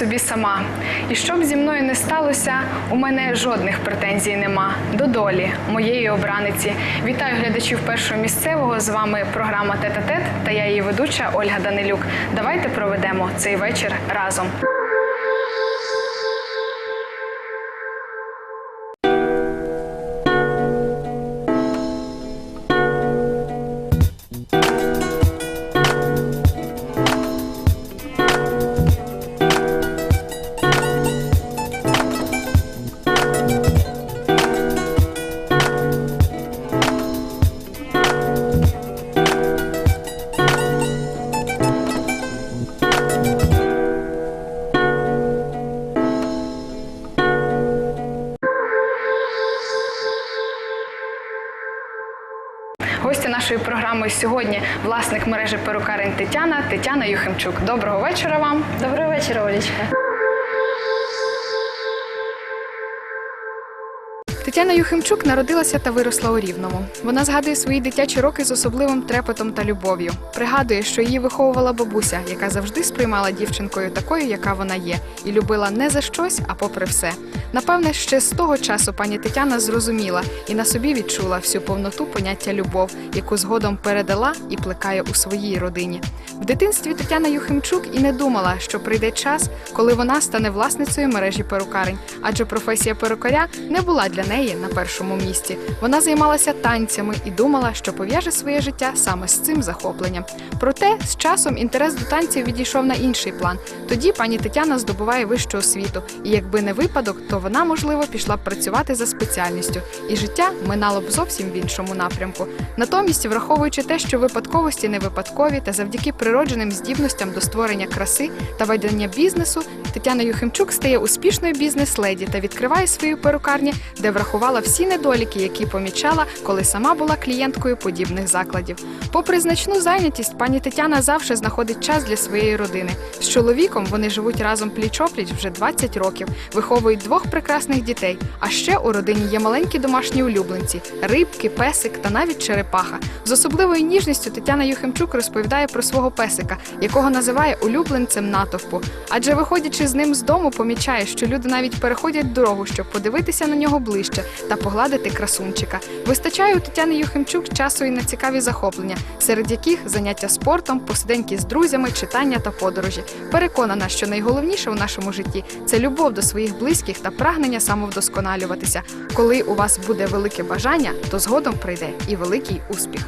собі сама. І що б зі мною не сталося, у мене жодних претензій нема. До долі моєї обраниці. Вітаю глядачів першого місцевого. З вами програма Тет-а-тет та я її ведуча Ольга Данилюк. Давайте проведемо цей вечір разом. Власник мережі перукарень Тетяна Тетяна Юхимчук. Доброго вечора вам. Доброго вечора, Олічка. Тетяна Юхимчук народилася та виросла у Рівному. Вона згадує свої дитячі роки з особливим трепетом та любов'ю. Пригадує, що її виховувала бабуся, яка завжди сприймала дівчинкою такою, яка вона є, і любила не за щось, а попри все. Напевне, ще з того часу пані Тетяна зрозуміла і на собі відчула всю повноту поняття любов, яку згодом передала і плекає у своїй родині. В дитинстві Тетяна Юхимчук і не думала, що прийде час, коли вона стане власницею мережі перукарень, адже професія перукаря не була для неї на першому місці. Вона займалася танцями і думала, що пов'яже своє життя саме з цим захопленням. Проте з часом інтерес до танців відійшов на інший план. Тоді пані Тетяна здобуває вищу освіту, і якби не випадок, то вона можливо пішла б працювати за спеціальністю, і життя минало б зовсім в іншому напрямку. Натомість, враховуючи те, що випадковості не випадкові, та завдяки природженим здібностям до створення краси та ведення бізнесу, Тетяна Юхимчук стає успішною бізнес-леді та відкриває свою перукарні, де врахувала всі недоліки, які помічала, коли сама була клієнткою подібних закладів. Попри значну зайнятість, пані Тетяна завжди знаходить час для своєї родини. З чоловіком вони живуть разом пліч-опліч вже 20 років, виховують двох прекрасних дітей. А ще у родині є маленькі домашні улюбленці рибки, песик та навіть черепаха. З особливою ніжністю Тетяна Юхимчук розповідає про свого песика, якого називає улюбленцем натовпу. Адже виходячи з ним з дому, помічає, що люди навіть переходять дорогу, щоб подивитися на нього ближче та погладити красунчика. Вистачає у Тетяни Юхимчук часу і на цікаві захоплення, серед яких заняття спортом, посиденьки з друзями, читання та подорожі. Переконана, що найголовніше у нашому житті це любов до своїх близьких та прагнення самовдосконалюватися. Коли у вас буде велике бажання, то згодом прийде і великий успіх.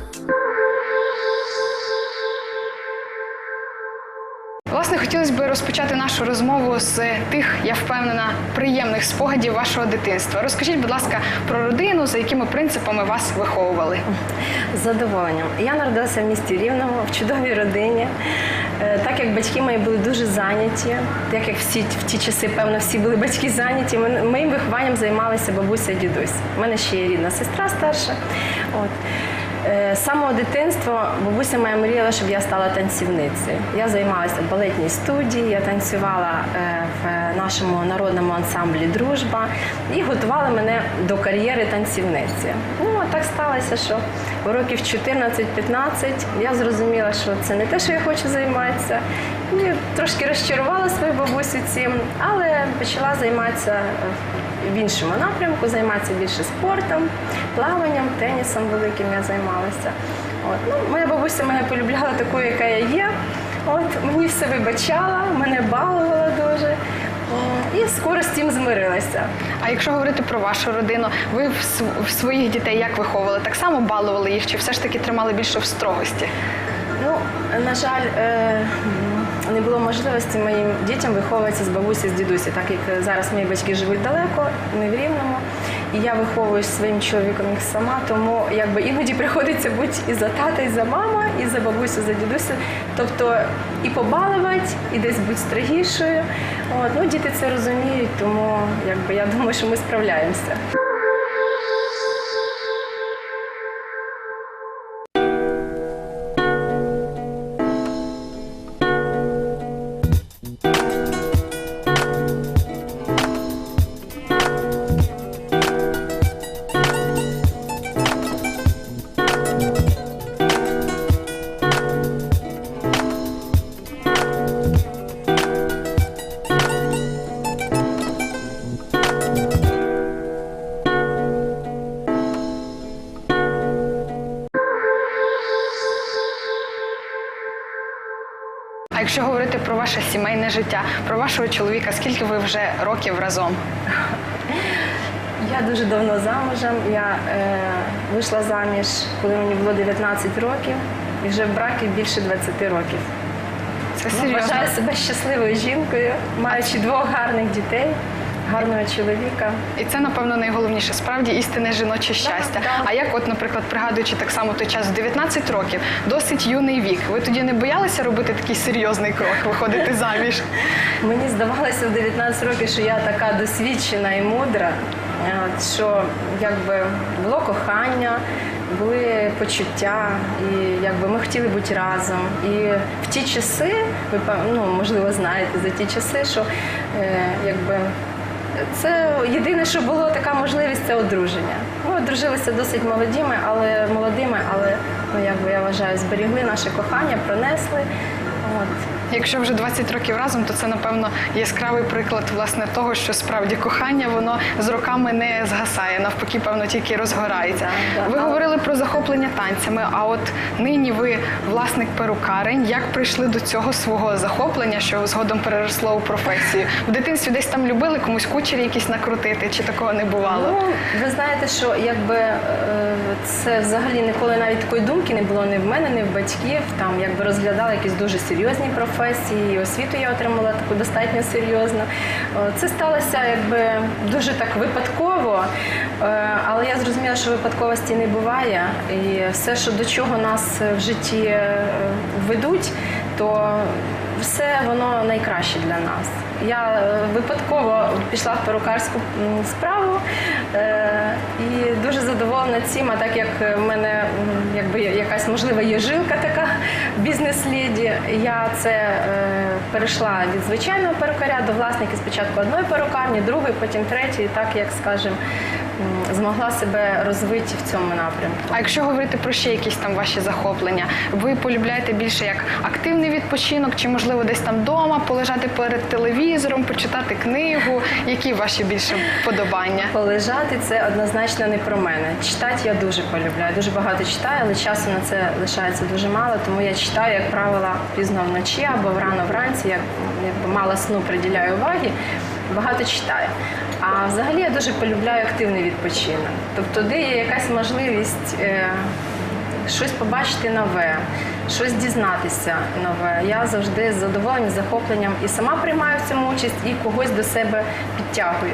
Власне, хотілося б розпочати нашу розмову з тих, я впевнена, приємних спогадів вашого дитинства. Розкажіть, будь ласка, про родину, за якими принципами вас виховували. З задоволенням. Я народилася в місті Рівному в чудовій родині. Е, Так як батьки мої були дуже зайняті, так як всі в ті часи, певно, всі були батьки зайняті, моїм вихованням займалися бабуся і дідусь. У мене ще є рідна сестра старша. От. Е, З самого дитинства бабуся моя мріяла, щоб я стала танцівницею. Я займалася в балетній студії, я танцювала е, в нашому народному ансамблі Дружба і готувала мене до кар'єри танцівниці. Ну, а так сталося, що у років 14-15 я зрозуміла, що це не те, що я хочу займатися. І трошки розчарувала свою бабусю цим, але почала займатися в іншому напрямку, займатися більше спортом, плаванням, тенісом великим я займалася. От. Ну, моя бабуся мене полюбляла такою, яка я є. От, мені все вибачала, мене балувала дуже. І скоро з цим змирилася. А якщо говорити про вашу родину, ви в своїх дітей як виховували? Так само балували їх, чи все ж таки тримали більше в строгості? Ну, на жаль, е, не було можливості моїм дітям виховуватися з бабусі, з дідусі, так як зараз мої батьки живуть далеко, не в Рівному. І я виховую своїм чоловіком їх сама, тому якби іноді приходиться бути і за тата, і за мама, і за бабусю, за дідусю. Тобто і побалувати, і десь бути строгішою. От, ну, діти це розуміють, тому якби я думаю, що ми справляємося. Життя, про вашого чоловіка, скільки ви вже років разом? Я дуже давно замужем. Я е, вийшла заміж, коли мені було 19 років, і вже в бракі більше 20 років. Це серйозно? Я Вважаю себе щасливою жінкою, маючи двох гарних дітей, гарного чоловіка. І це, напевно, найголовніше, справді істинне жіноче щастя. А як, от, наприклад, пригадуючи так само той час в 19 років, досить юний вік, ви тоді не боялися робити такий серйозний крок, виходити заміж? Мені здавалося в 19 років, що я така досвідчена і мудра, е, що якби було кохання, були почуття, і якби ми хотіли бути разом. І в ті часи, ви ну, можливо знаєте за ті часи, що е, якби. Це єдине, що було така можливість, це одруження. Ми одружилися досить молодими, але молодими, але ну якби я вважаю, зберігли наше кохання, пронесли. От. Якщо вже 20 років разом, то це напевно яскравий приклад власне того, що справді кохання воно з роками не згасає, навпаки, певно, тільки розгорається. Ви говорили про захоплення танцями. А от нині ви власник перукарень. Як прийшли до цього свого захоплення, що згодом переросло у професію? В дитинстві десь там любили комусь кучері якісь накрутити, чи такого не бувало? Ну, ви знаєте, що якби е, це взагалі ніколи навіть такої думки не було ні в мене, ні в батьків. Там якби розглядали якісь дуже серйозні професії, і освіту я отримала таку достатньо серйозну. Е, Це сталося якби дуже так випадково, е, але я зрозуміла, що випадковості не буває, і все, що до чого нас в житті е, ведуть, то все воно найкраще для нас. Я е, випадково пішла в перукарську справу е, і дуже задоволена цим. А так як в мене якби якась можлива є жилка така бізнес-леді, я це е, перейшла від звичайного перукаря до власники спочатку одної перукарні, другої, потім третьої, так як скажем, м, змогла себе розвити в цьому напрямку. А якщо говорити про ще якісь там ваші захоплення, ви полюбляєте більше як активний відпочинок, чи можливо десь там вдома полежати перед телевізором, почитати книгу? Які ваші більше вподобання? Полежати це однозначно не про мене. Читати я дуже полюбляю. Дуже багато читаю, але часу на це лишається дуже мало, тому я читаю, як правило, пізно вночі або рано вранці, як якби мало сну приділяю уваги, багато читаю. А взагалі я дуже полюбляю активний відпочинок. Тобто, де є якась можливість е, щось побачити нове, щось дізнатися нове. Я завжди з задоволенням, захопленням і сама приймаю в цьому участь, і когось до себе підтягую.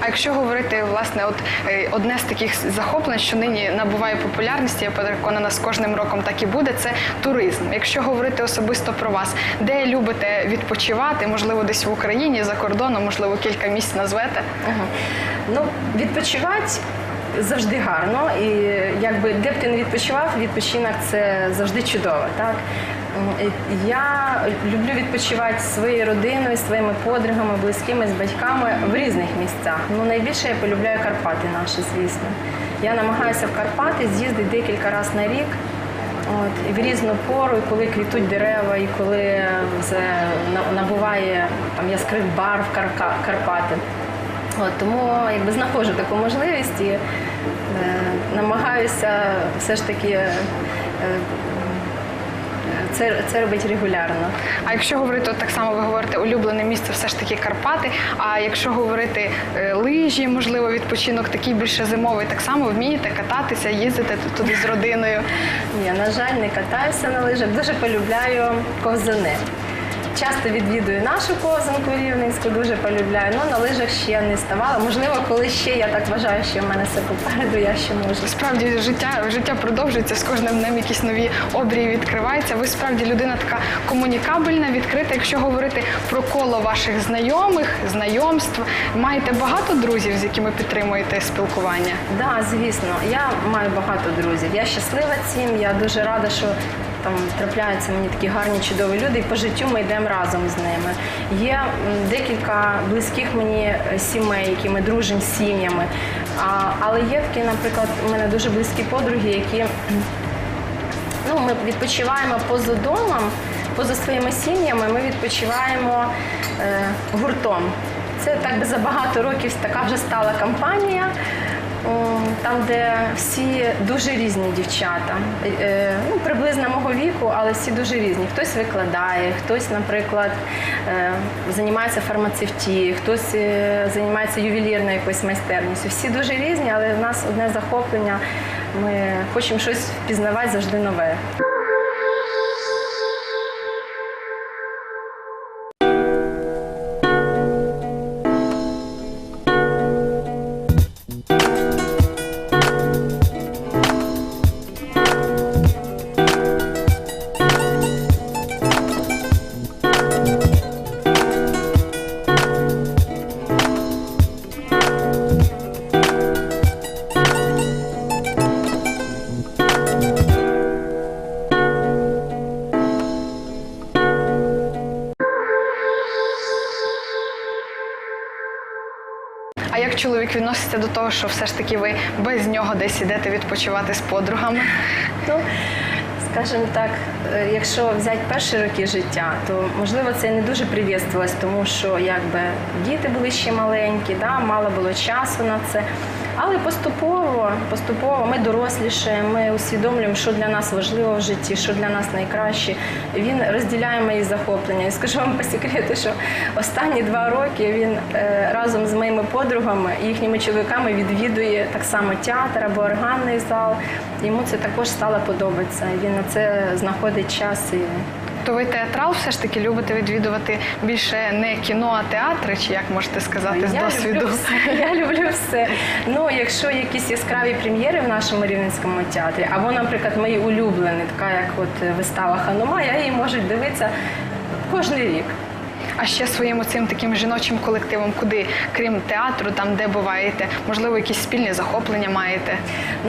А якщо говорити власне, от е, одне з таких захоплень, що нині набуває популярності, я переконана, з кожним роком так і буде, це туризм. Якщо говорити особисто про вас, де любите відпочивати, можливо, десь в Україні, за кордоном, можливо, кілька місць назвете. Ага. Ну, відпочивати завжди гарно. І якби де б ти не відпочивав, відпочинок це завжди чудово. Так? Я люблю відпочивати своєю родиною, своїми подругами, близькими, з батьками в різних місцях. Ну, найбільше я полюбляю Карпати наші, звісно. Я намагаюся в Карпати з'їздити декілька разів на рік. От, і в різну пору, і коли квітуть дерева, і коли вже набуває там яскравий барв Карка- Карпати. От, тому якби знаходжу таку можливість і е, намагаюся все ж таки е, це, це робити регулярно. А якщо говорити, от так само ви говорите, улюблене місце все ж таки Карпати. А якщо говорити е, лижі, можливо, відпочинок такий більше зимовий, так само вмієте кататися, їздити туди з родиною. Я, на жаль, не катаюся на лижах, дуже полюбляю ковзани. Часто відвідую нашу ковзанку рівненську, дуже полюбляю. Ну на лижах ще не ставала. Можливо, коли ще я так вважаю, що в мене все попереду, я ще можу. Справді життя життя продовжується з кожним днем якісь нові обрії відкриваються. Ви справді людина така комунікабельна, відкрита. Якщо говорити про коло ваших знайомих, знайомств, маєте багато друзів, з якими підтримуєте спілкування. Да, звісно, я маю багато друзів. Я щаслива цим. Я дуже рада, що там трапляються мені такі гарні, чудові люди, і по життю ми йдемо разом з ними. Є декілька близьких мені е, сімей, які ми дружимо з сім'ями. Але є такі, наприклад, у мене дуже близькі подруги, які ну, ми відпочиваємо поза домом, поза своїми сім'ями, ми відпочиваємо е, гуртом. Це так би за багато років така вже стала компанія. Там, де всі дуже різні дівчата, Е, ну, приблизно мого віку, але всі дуже різні. Хтось викладає, хтось, наприклад, е, займається фармацевтією, хтось е, займається ювелірною якоюсь майстерністю. Всі дуже різні, але в нас одне захоплення. Ми хочемо щось впізнавати завжди нове. Чоловік відноситься до того, що все ж таки ви без нього десь ідете відпочивати з подругами? Ну, скажімо так, е, якщо взяти перші роки життя, то можливо це не дуже привітствувалось, тому що якби діти були ще маленькі, да, мало було часу на це. Але поступово, поступово ми дорослішаємо, ми усвідомлюємо, що для нас важливо в житті, що для нас найкраще. Він розділяє мої захоплення. І скажу вам по секрету, що останні два роки він е, разом з моїми подругами і їхніми чоловіками відвідує так само театр або органний зал. Йому це також стало подобатися. Він на це знаходить час і То ви театрал все ж таки любите відвідувати більше не кіно, а театри, чи як можете сказати з я досвіду? Люблю все. Я люблю все. Ну, якщо якісь яскраві прем'єри в нашому рівненському театрі, або, наприклад, мої улюблені, така як от вистава Ханума, я її можу дивитися кожен рік. А ще своїм цим таким жіночим колективом, куди крім театру, там де буваєте, можливо, якісь спільні захоплення маєте.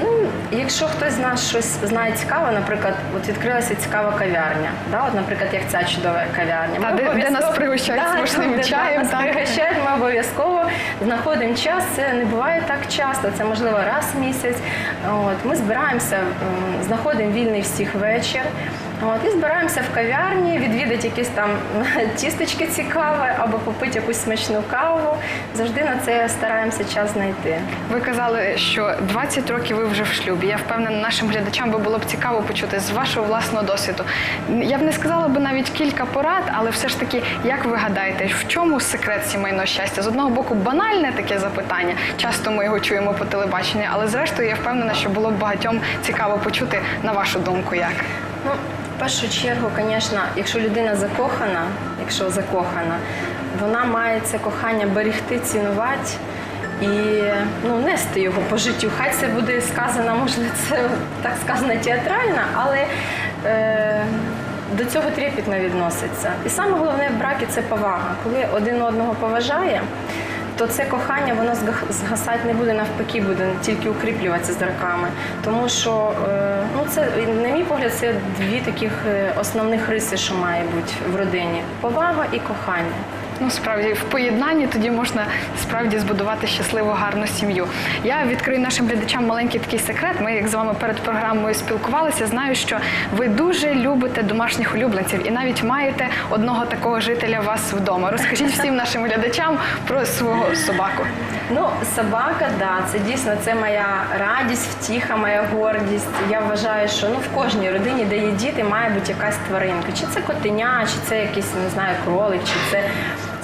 Ну, якщо хтось з нас щось знає цікаве, наприклад, от відкрилася цікава кав'ярня. Да? От, наприклад, як ця чудова кав'ярня. Та, де- де нас пригощають Да, смачним де- де чаєм, Нас так. пригощають, ми обов'язково знаходимо час. Це не буває так часто, це можливо раз в місяць. От, ми збираємося, знаходимо вільний всіх вечір. От, і збираємося в кав'ярні, відвідати якісь там тістечки цікаве або попити якусь смачну каву. Завжди на це стараємося час знайти. Ви казали, що 20 років ви вже в шлюбі. Я впевнена, нашим глядачам би було б цікаво почути з вашого власного досвіду. Я б не сказала би навіть кілька порад, але все ж таки, як ви гадаєте, в чому секрет сімейного щастя? З одного боку, банальне таке запитання. Часто ми його чуємо по телебаченню, але зрештою я впевнена, що було б багатьом цікаво почути на вашу думку, як. Ну, першу чергу, звісно, якщо людина закохана, якщо закохана, вона має це кохання берегти, цінувати і ну, нести його по життю. Хай це буде сказано, можливо, це так сказано театрально, але е, до цього трепетно відноситься. І саме головне в бракі це повага. Коли один одного поважає, то це кохання воно згасати не буде, навпаки, буде тільки укріплюватися з роками. Тому що, е, ну це, на мій погляд, це дві таких е, основних риси, що має бути в родині: повага і кохання. Ну, справді, в поєднанні тоді можна справді збудувати щасливу, гарну сім'ю. Я відкрию нашим глядачам маленький такий секрет. Ми, як з вами перед програмою спілкувалися, знаю, що ви дуже любите домашніх улюбленців і навіть маєте одного такого жителя вас вдома. Розкажіть всім нашим глядачам про свого собаку. Ну, собака, да, це дійсно це моя радість, втіха, моя гордість. Я вважаю, що ну в кожній родині, де є діти, має бути якась тваринка. Чи це котеня, чи це якийсь не знаю, кролик, чи це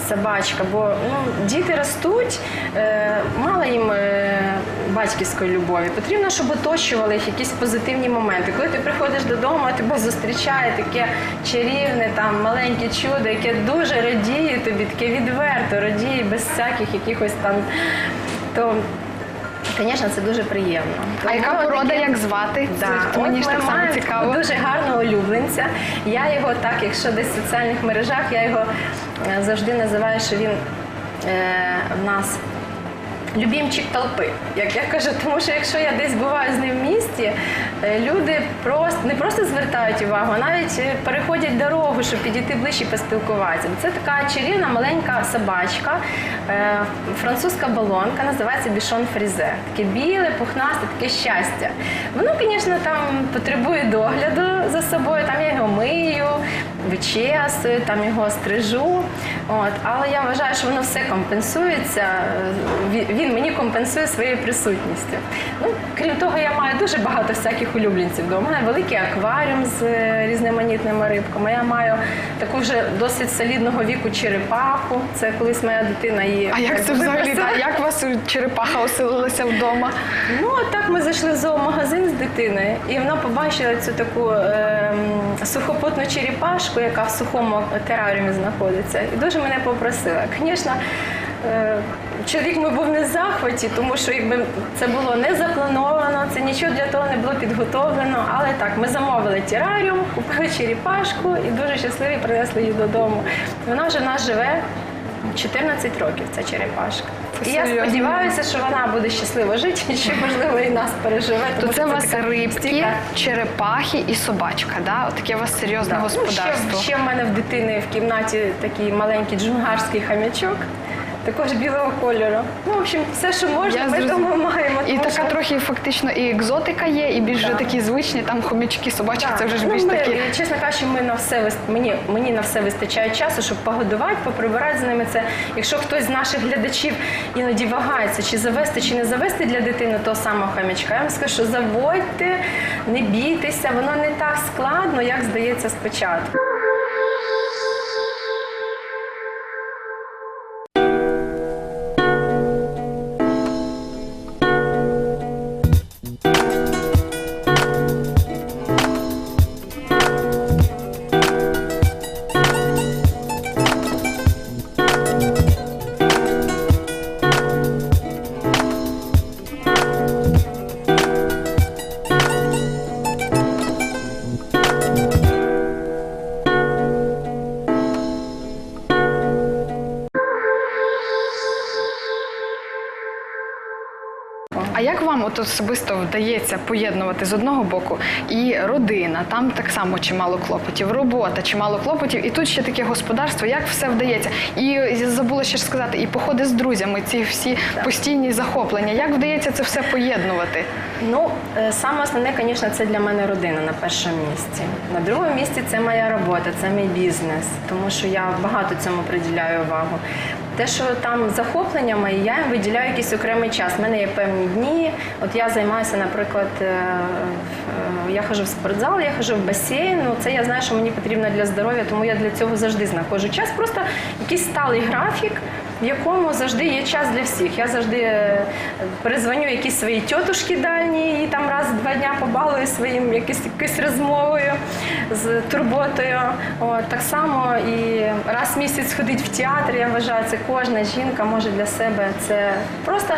собачка. Бо ну, діти ростуть, е, мало їм е, батьківської любові. Потрібно, щоб оточували їх якісь позитивні моменти. Коли ти приходиш додому, тебе зустрічає таке чарівне, там маленьке чудо, яке дуже радіє тобі, таке відверто радіє без всяких якихось там. То Звісно, це дуже приємно. А яка порода, як звати? Да. Мені ж так само цікаво. Дуже гарного улюбленця. Я його так, якщо десь в соціальних мережах, я його е, завжди називаю, що він е, в нас. Любімчик толпи, як я кажу, тому що якщо я десь буваю з ним в місті, е, люди просто не просто звертають увагу, а навіть е, переходять дорогу, щоб підійти ближче поспілкуватися. Це така чарівна маленька собачка, е, французька балонка, називається бішон фрізе. Таке біле, пухнасте, таке щастя. Воно, звісно, там потребує догляду за собою. Там я його мию, вичесую, там його стрижу. От. Але я вважаю, що воно все компенсується. е, Він- мені компенсує своєю присутністю. Ну, крім того, я маю дуже багато всяких улюбленців. У мене великий акваріум з е, різноманітними рибками. Я маю таку вже досить солідного віку черепаху. Це колись моя дитина її. А як це взагалі? Та, як у вас черепаха оселилася вдома? Ну, так ми зайшли в зоомагазин з дитиною, і вона побачила цю таку ем, сухопутну черепашку, яка в сухому тераріумі знаходиться, і дуже мене попросила. Звісно, е, чоловік мій був не в захваті, тому що якби це було не заплановано, це нічого для того не було підготовлено. Але так, ми замовили тераріум, купили черепашку і дуже щасливі принесли її додому. Вона вже в нас живе 14 років, ця черепашка. І я сподіваюся, що вона буде щасливо жити, і що можливо і нас переживе. То це у вас рибки, черепахи і собачка, да? От таке у вас серйозне. Ну, господарство. ще в мене в дитини в кімнаті такий маленький джунгарський хам'ячок, також білого кольору. Ну, в общем, все, що можна, Я ми зрозум- вдома маємо. І тому така що- трохи фактично і екзотика є, і більш Да. вже такі звичні, там хомячки, собачки, Так. це вже ж ну, більш ми, такі. Чесно кажучи, ми на все вис- мені, мені на все вистачає часу, щоб погодувати, поприбирати з ними це. Якщо хтось з наших глядачів іноді вагається, чи завести, чи не завести для дитини того самого хам'ячка, я вам скажу, що заводьте, не бійтеся, воно не так складно, як здається спочатку. Особисто вдається поєднувати з одного боку і родина, там так само чимало клопотів, робота, чимало клопотів, і тут ще таке господарство. Як все вдається? І забула ще ж сказати, і походи з друзями, ці всі постійні захоплення. Як вдається це все поєднувати? Ну, е, саме основне, звісно, це для мене родина на першому місці. На другому місці це моя робота, це мій бізнес, тому що я багато цьому приділяю увагу. Те, що там захоплення мої, я їм виділяю якийсь окремий час. У мене є певні дні. От я займаюся, наприклад, е, е, я хожу в спортзал, я хожу в басейн. Ну, це я знаю, що мені потрібно для здоров'я, тому я для цього завжди знаходжу час. Просто якийсь сталий графік, в якому завжди є час для всіх. Я завжди е, перезвоню якісь свої тітушки дальні і там раз два дня побалую своїм якось, якоюсь розмовою з турботою. От, так само і раз в місяць ходить в театр, я вважаю, це кожна жінка може для себе це просто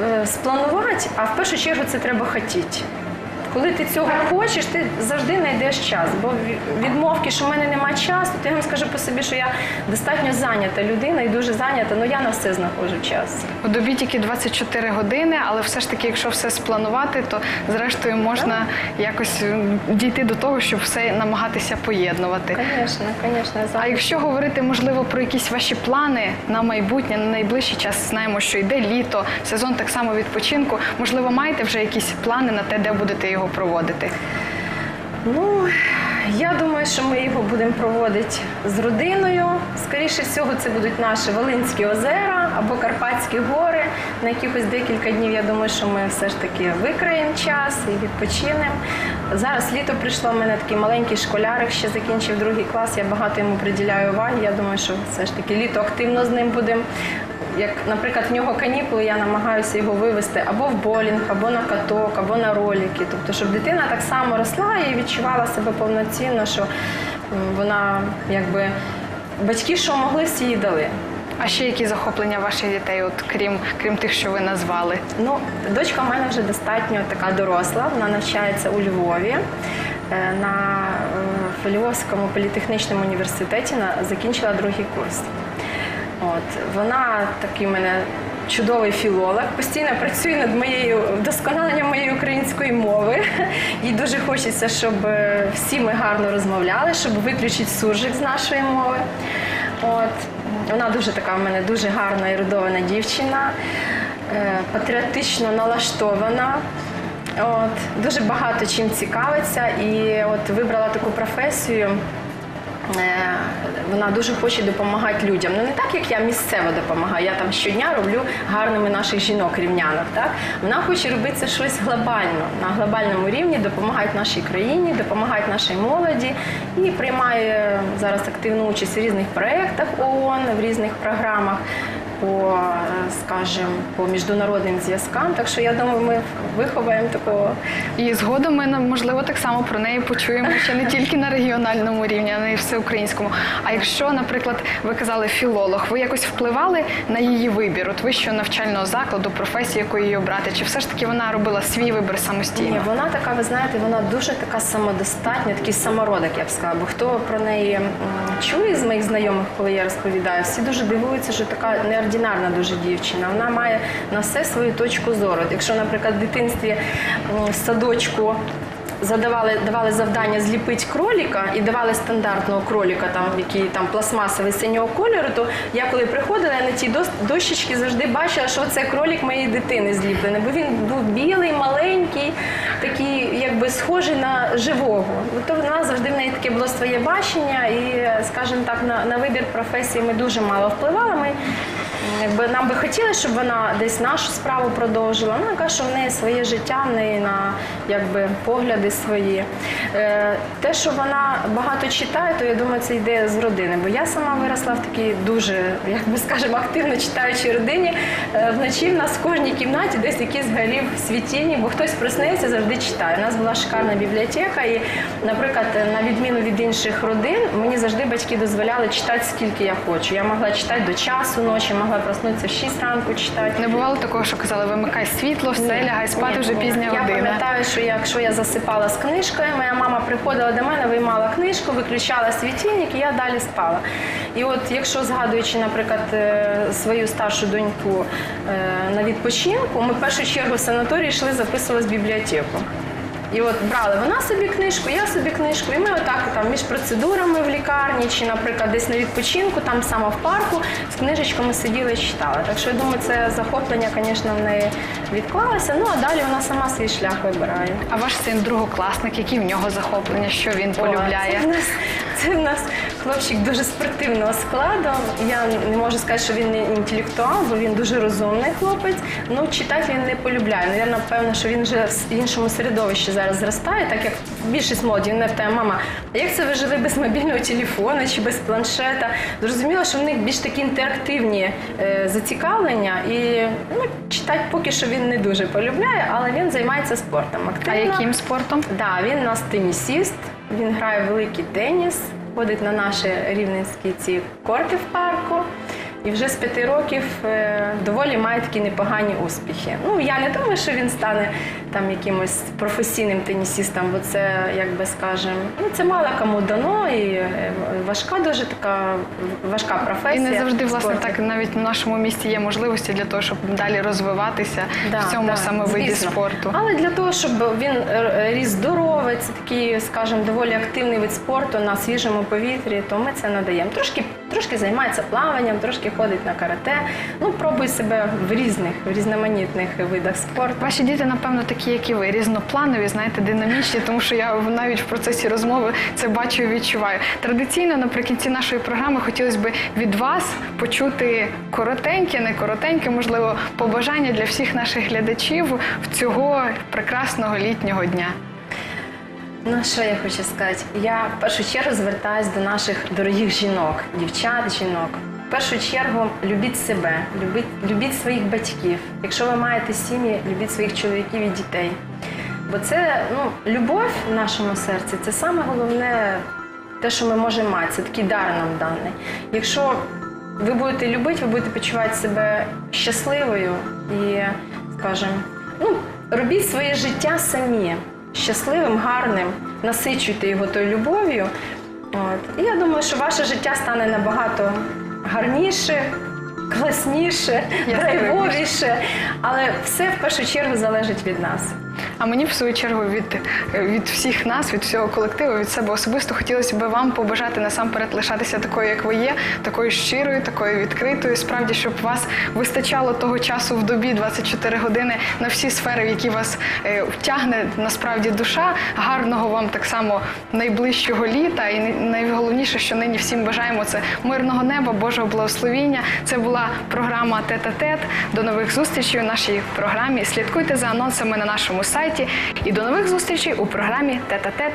е, спланувати, а в першу чергу це треба хотіти. Коли ти цього хочеш, ти завжди знайдеш час. Бо відмовки, що в мене немає часу, то я вам скажу по собі, що я достатньо зайнята людина і дуже зайнята, але я на все знаходжу час. У добі тільки 24 години, але все ж таки, якщо все спланувати, то зрештою можна якось дійти до того, щоб все намагатися поєднувати. Звісно, звісно, А якщо говорити, можливо, про якісь ваші плани на майбутнє, на найближчий час, знаємо, що йде літо, сезон так само відпочинку. Можливо, маєте вже якісь плани на те, де будете його проводити? Ну, я думаю, що ми його будемо проводити з родиною. Скоріше всього, це будуть наші Волинські озера або Карпатські гори. На якихось декілька днів я думаю, що ми все ж таки викраємо час і відпочинемо. Зараз літо прийшло, у мене такий маленький школярик, ще закінчив другий клас. Я багато йому приділяю уваги. Я думаю, що все ж таки літо активно з ним будемо. Як, наприклад, в нього канікули, я намагаюся його вивезти або в болінг, або на каток, або на ролики. Тобто, щоб дитина так само росла і відчувала себе повноцінно, що вона якби батьки, що могли, всі їй дали. А ще які захоплення ваших дітей, от крім крім тих, що ви назвали? Ну, дочка в мене вже достатньо така доросла. Вона навчається у Львові е, на е, в Львовському політехнічному університеті на закінчила другий курс. От вона такий мене чудовий філолог, постійно працює над моєю вдосконаленням моєї української мови. Їй дуже хочеться, щоб е, всі ми гарно розмовляли, щоб виключити суржик з нашої мови. От вона дуже така в мене дуже гарна і родована дівчина, е, патріотично налаштована. От, дуже багато чим цікавиться і от вибрала таку професію. Вона дуже хоче допомагати людям. Ну не так, як я місцево допомагаю. Я там щодня роблю гарними наших жінок рівнянок. Так вона хоче робити щось глобально на глобальному рівні, допомагати нашій країні, допомагати нашій молоді і приймає зараз активну участь в різних проєктах ООН, в різних програмах. По, скажімо, по міжнародним зв'язкам. Так що я думаю, ми виховаємо такого І згодом ми можливо так само про неї почуємо ще не тільки на регіональному рівні, а й всеукраїнському. А якщо, наприклад, ви казали філолог, ви якось впливали на її вибір от вищого навчального закладу, професії, яку її обрати, чи все ж таки вона робила свій вибір самостійно? Ні, вона така, ви знаєте, вона дуже така самодостатня, такий самородок, я б сказала. Бо хто про неї чує з моїх знайомих, коли я розповідаю, всі дуже дивуються, що така неординарна дуже дівчина. Вона має на все свою точку зору. Якщо, наприклад, в дитинстві в садочку. Задавали давали завдання зліпити кроліка і давали стандартного кроліка, там який там пластмасовий синього кольору. То я коли приходила, я на тій дос- дощечці завжди бачила, що це кролік моєї дитини зліплений, бо він був білий, маленький, такий, якби схожий на живого. То вона завжди в неї таке було своє бачення, і, скажімо так, на, на вибір професії ми дуже мало впливали. Ми Якби нам би хотілося, щоб вона десь нашу справу продовжила. Вона каже, що в неї своє життя, в неї на якби погляди свої. Е, те, що вона багато читає, то я думаю, це йде з родини. Бо я сама виросла в такій дуже, як би скажемо, активно читаючій родині. Е, вночі в нас в кожній кімнаті десь якийсь горів світіння, бо хтось проснеться, завжди читає. У нас була шикарна бібліотека, і, наприклад, на відміну від інших родин, мені завжди батьки дозволяли читати скільки я хочу. Я могла читати до часу ночі, могла проснутися в 6 ранку читати. Не бувало такого, що казали, вимикай світло, все, лягай спати Ні, вже ні. пізня Я година. пам'ятаю, що якщо я засипала з книжкою, моя мама приходила до мене, виймала книжку, виключала світильник, і я далі спала. І от якщо згадуючи, наприклад, е, свою старшу доньку е, на відпочинку, ми в першу чергу в санаторії йшли записувалися в бібліотеку. І от брали вона собі книжку, я собі книжку, і ми отак там між процедурами в лікарні, чи, наприклад, десь на відпочинку, там саме в парку, з книжечками сиділи і читали. Так що я думаю, це захоплення, звісно, в неї відклалося. Ну а далі вона сама свій шлях вибирає. А ваш син другокласник, які в нього захоплення, що він полюбляє? Це в нас, це в нас хлопчик дуже спортивного складу. Я не можу сказати, що він не інтелектуал, бо він дуже розумний хлопець. Ну, читати він не полюбляє. Навірно, певно, що він вже в іншому середовищі зараз зростає, так як більшість молоді він не питає, мама, а як це ви жили без мобільного телефону чи без планшета? Зрозуміло, що в них більш такі інтерактивні е, зацікавлення, і ну, читати поки що він не дуже полюбляє, але він займається спортом. А яким спортом? Да, він у нас тенісіст, він грає великий теніс, ходить на наші рівненські ці корти в парку. І вже з п'яти років е, доволі має такі непогані успіхи. Ну я не думаю, що він стане там якимось професійним тенісістом, бо це, як би скажемо, ну це мало кому дано і е, важка дуже така важка професія. І не завжди, власне, так навіть в нашому місті є можливості для того, щоб далі розвиватися в цьому да, саме виді спорту. Але для того, щоб він е, ріс здоровий, це такий, скажімо, доволі активний вид спорту на свіжому повітрі, то ми це надаємо. Трошки, трошки займається плаванням, трошки ходить на карате. Ну, пробуй себе в різних, в різноманітних видах спорту. Ваші діти, напевно, такі, як і ви, різнопланові, знаєте, динамічні, тому що я навіть в процесі розмови це бачу і відчуваю. Традиційно наприкінці нашої програми хотілося б від вас почути коротеньке, не коротеньке, можливо, побажання для всіх наших глядачів в цього прекрасного літнього дня. Ну, що я хочу сказати? Я в першу чергу звертаюся до наших дорогих жінок, дівчат, жінок. В першу чергу любіть себе, любіть, любіть своїх батьків. Якщо ви маєте сім'ї, любіть своїх чоловіків і дітей. Бо це ну, любов в нашому серці це саме головне, те, що ми можемо мати. Це такий дар нам даний. Якщо ви будете любити, ви будете почувати себе щасливою і, скажімо, ну, робіть своє життя самі щасливим, гарним, насичуйте його тою любов'ю. І я думаю, що ваше життя стане набагато гарніше, класніше, драйвовіше. Але все в першу чергу залежить від нас. А мені, в свою чергу, від, від всіх нас, від всього колективу, від себе особисто хотілося б вам побажати насамперед лишатися такою, як ви є, такою щирою, такою відкритою. Справді, щоб вас вистачало того часу в добі 24 години на всі сфери, в які вас е, втягне насправді душа. Гарного вам так само найближчого літа. І найголовніше, що нині всім бажаємо це мирного неба, Божого благословіння. Це була програма Тет-а-тет. До нових зустрічей у нашій програмі. Слідкуйте за анонсами на нашому сайті. І до нових зустрічей у програмі Тет-а-тет.